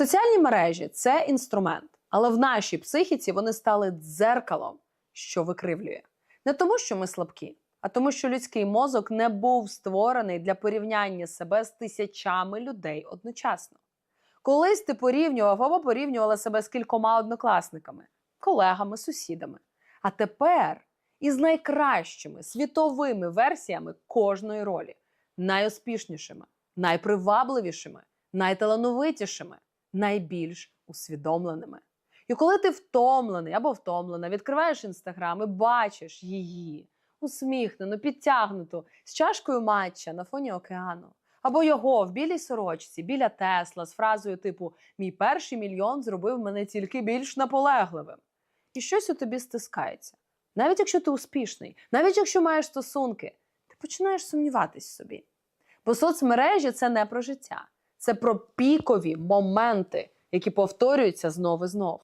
Соціальні мережі це інструмент, але в нашій психіці вони стали дзеркалом, що викривлює. Не тому, що ми слабкі, а тому, що людський мозок не був створений для порівняння себе з тисячами людей одночасно. Колись ти порівнював або порівнювала себе з кількома однокласниками, колегами, сусідами. А тепер із найкращими світовими версіями кожної ролі, найуспішнішими, найпривабливішими, найталановитішими, найбільш усвідомленими. І коли ти втомлений або втомлена, відкриваєш інстаграм і бачиш її усміхнену, підтягнуту з чашкою матча на фоні океану, або його в білій сорочці, біля Тесла з фразою типу Мій перший мільйон зробив мене тільки більш наполегливим. І щось у тобі стискається. Навіть якщо ти успішний, навіть якщо маєш стосунки, ти починаєш сумніватись в собі. Бо соцмережі це не про життя, це про пікові моменти, які повторюються знову і знов.